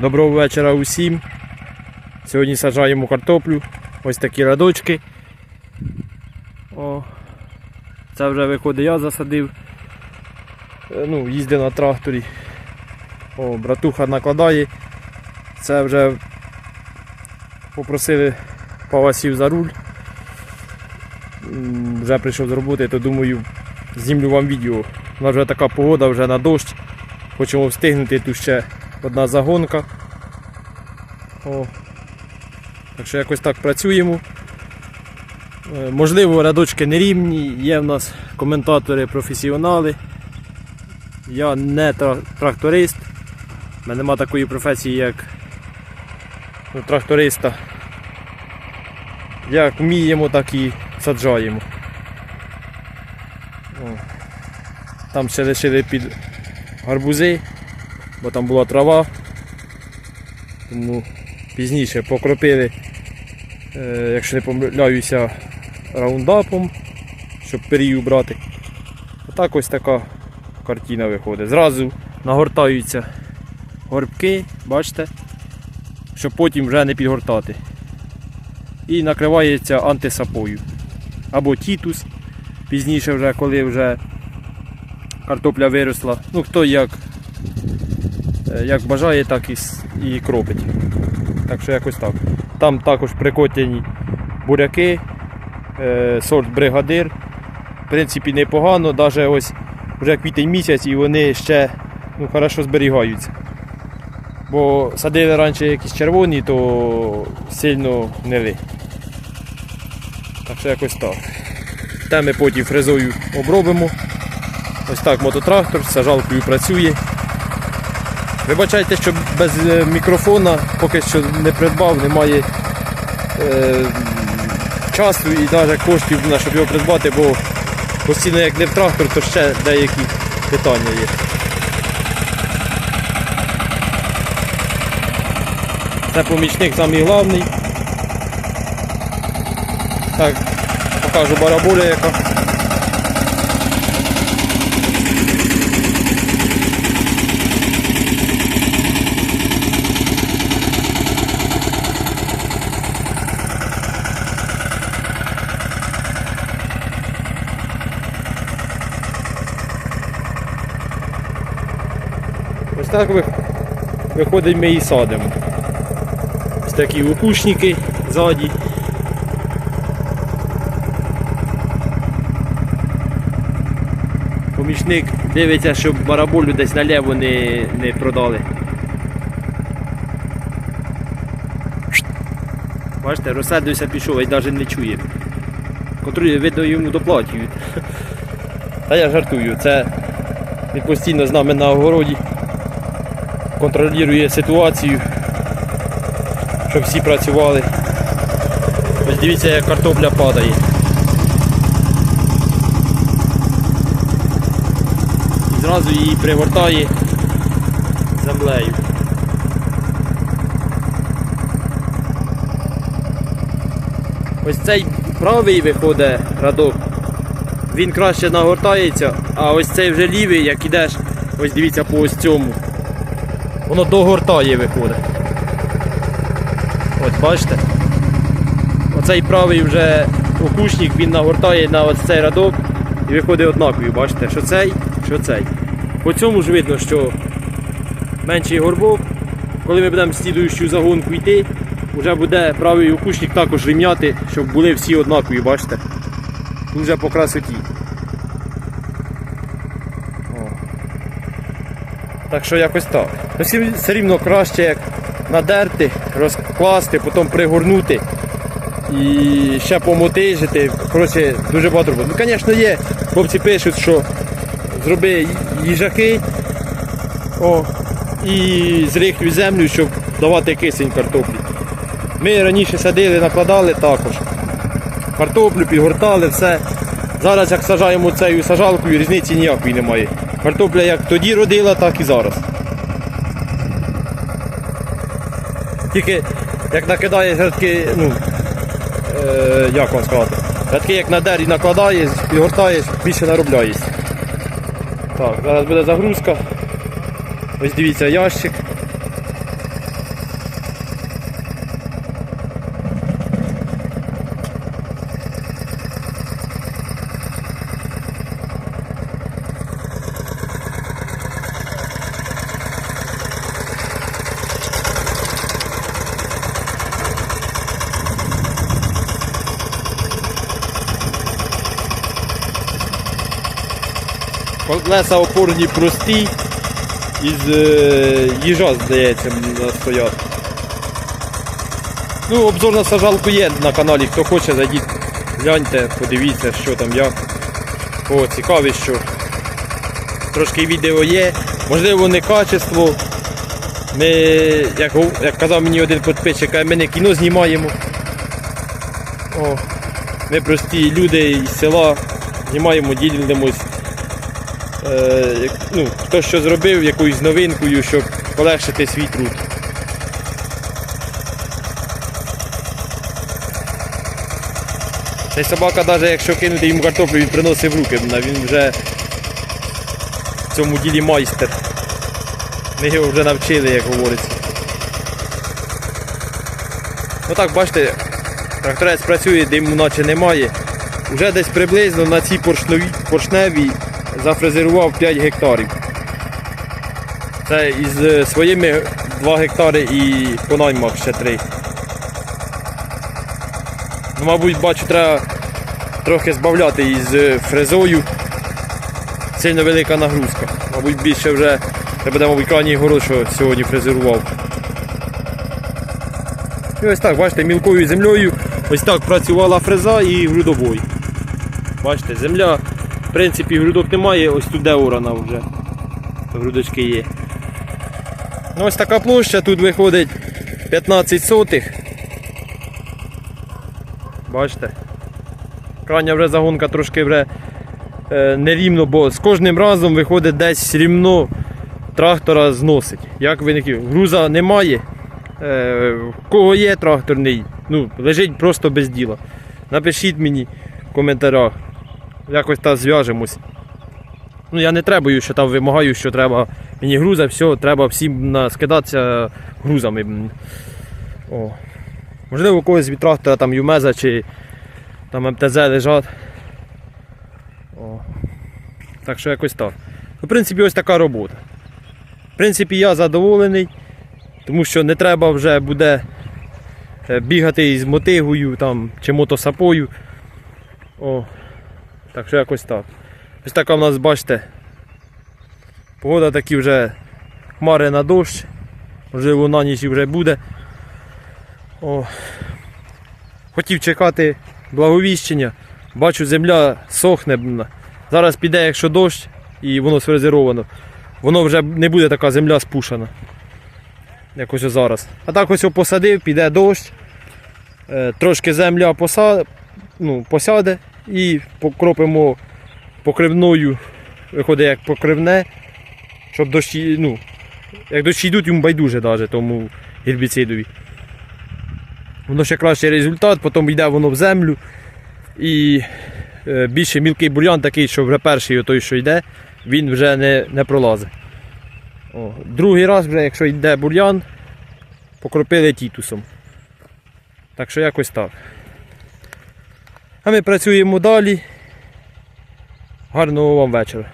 Доброго вечора усім. Сьогодні саджаємо картоплю. Ось такі рядочки. О, це вже виходить я засадив. Е, Ну, їздив на тракторі. О, братуха накладає. Це вже попросили павасів за руль. Вже прийшов з роботи, то думаю, знімлю вам відео. У нас вже така погода, вже на дощ. Хочемо встигнути тут ще одна загонка. О. Так що якось так працюємо. Е, Можливо, рядочки нерівні, є в нас коментатори-професіонали. Я не тракторист. У мене немає такої професії, як ну, тракториста. Як вміємо, так і саджаємо. О. Там ще лишили під гарбузи, бо там була трава. Тому пізніше покропили, е, якщо не помиляюся, раундапом, щоб перію брати. Отак ось така картина виходить. Зразу нагортаються горбки, бачите, щоб потім вже не підгортати. І накривається антисапою. Або тітус, пізніше вже, коли вже картопля виросла. Ну хто як, як бажає, так і, і кропить. Так що якось так. Там також прикотяні буряки, е, сорт бригадир. В принципі, непогано, навіть ось вже квітень місяць і вони ще ну, хорошо зберігаються. Бо садили раніше якісь червоні, то сильно гнили. Так що якось так. Те ми потім фрезою обробимо. Ось так мототрактор з сажалкою працює. Вибачайте, що без е, мікрофона поки що не придбав, немає е, часу і навіть коштів, щоб його придбати, бо постійно як не в трактор, то ще деякі питання є. Це помічник самий головний. Так, покажу бараболя яка. Так виходить ми і садимо. Ось такі лукушники ззаді. Помічник дивиться, щоб бараболю десь наліво не, не продали. Бачите, розсадився пішов і навіть не чує. Контролює, видно, йому доплачують. Та я жартую, це він постійно з нами на огороді контролює ситуацію, щоб всі працювали. Ось дивіться, як картопля падає. І зразу її пригортає землею. Ось цей правий виходить радок, він краще нагортається, а ось цей вже лівий, як ідеш, ось дивіться по ось цьому. Воно догортає виходить. Ось бачите? Оцей правий вже окушник, він нагортає на ось цей радок і виходить однаковий, бачите, що цей, що цей. По цьому ж видно, що менший горбок. Коли ми будемо слідуючу загонку йти, вже буде правий окушник також рівняти, щоб були всі однакові, бачите? Тут вже по красоті. Так що якось так. Ну, все рівно краще як надерти, розкласти, потім пригорнути і ще помотижити. Коротше, дуже багато. Ну, звісно, є. Хлопці пишуть, що зроби їжаки о, і зрихлюй землю, щоб давати кисень картоплі. Ми раніше садили, накладали також. Картоплю підгортали, все. Зараз як сажаємо цією сажалкою, різниці ніякої немає. Картопля як тоді родила, так і зараз. Тільки як накидає грядки, ну, е, як вам сказати, грядки як на дері накладаєш, підгортаєш, більше наробляєш. Так, зараз буде загрузка. Ось дивіться ящик. Колеса опорні прості. Із е, їжа, здається, стоять. Ну, обзор на сажалку є на каналі. Хто хоче, зайдіть, гляньте, подивіться, що там як. О, цікаві, що. Трошки відео є. Можливо, не качество. Ми, як, як казав мені один підписчик, ми не кіно знімаємо. О, ми прості люди із села знімаємо, ділимось. Е, ну, хто що зробив, якоюсь новинкою, щоб полегшити свій труд. Цей собака, навіть якщо кинути йому картоплю, він приносить в руки, він вже в цьому ділі майстер. Ми його вже навчили, як говориться. Ну так, бачите, тракторець працює, диму наче немає. Уже десь приблизно на цій поршневій зафрезерував 5 гектарів. Це із е, своїми 2 гектари і по наймах ще 3. Ну, мабуть, бачу, треба трохи збавляти із е, фрезою. Сильно велика нагрузка. Мабуть, більше вже це буде, мабуть, крайній город, що сьогодні фрезерував. І ось так, бачите, мілкою землею ось так працювала фреза і грудобой. Бачите, земля, в принципі, грудок немає, ось тут орана вже. Грудочки є. Ну, ось така площа, тут виходить 15 сотих. Бачите? Крайня вже загонка трошки вже е, нерівно, бо з кожним разом виходить десь рівно трактора зносить. Як виників? Груза немає. Е, кого є тракторний, ну, лежить просто без діла. Напишіть мені в коментарях. Якось так зв'яжемось. Ну, я не требую, що там вимагаю, що треба мені груза, все, треба всім скидатися грузами. О. Можливо, у когось від там Юмеза чи там МТЗ лежать. О. Так що якось так. Ну, В принципі, ось така робота. В принципі, я задоволений, тому що не треба вже буде е, бігати із мотигою там, чи мотосапою. О. Так що якось так. Ось така в нас, бачите, погода такі вже хмари на дощ. Можливо, на ніч і вже буде. О. Хотів чекати благовіщення. Бачу, земля сохне. Зараз піде, якщо дощ і воно сфрезеровано, воно вже не буде така земля спушена. Як зараз. А так ось посадив, піде дощ, е, трошки земля поса... ну, посяде і покропимо покривною, виходить як покривне, щоб дощі, ну, як дощі йдуть, йому байдуже навіть тому гербіцидові. Воно ще кращий результат, потім йде воно в землю і е, більше мілкий бур'ян такий, що вже перший той, що йде, він вже не, не пролазить. О, другий раз, вже, якщо йде бур'ян, покропили тітусом. Так що якось так. А ми працюємо далі. Гарного вам вечора.